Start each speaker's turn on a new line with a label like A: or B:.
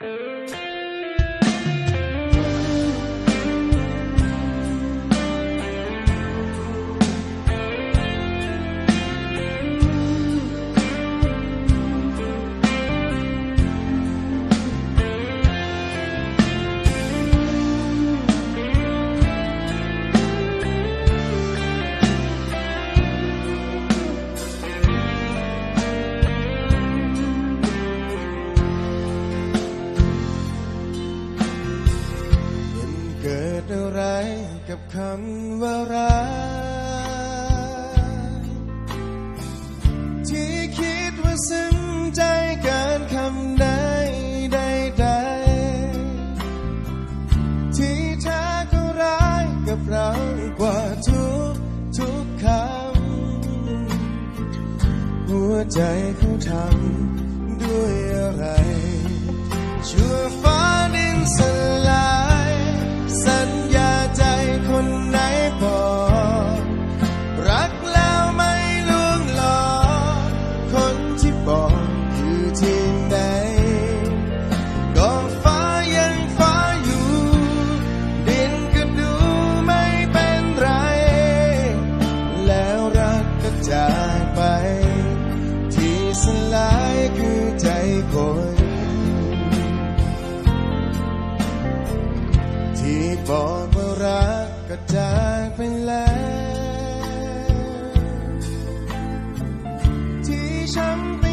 A: มัน กับคำว่ารักที่คิดว่าซึ้งใจเกินคำใดใดใดที่แท้ก็ร้ายกับเรากว่าทุกทุกคำหัวใจเขาทำด้วยอะไรชั่วฟ้า คนที่บอกว่ารักก็จากไปแล้ว ที่ฉัน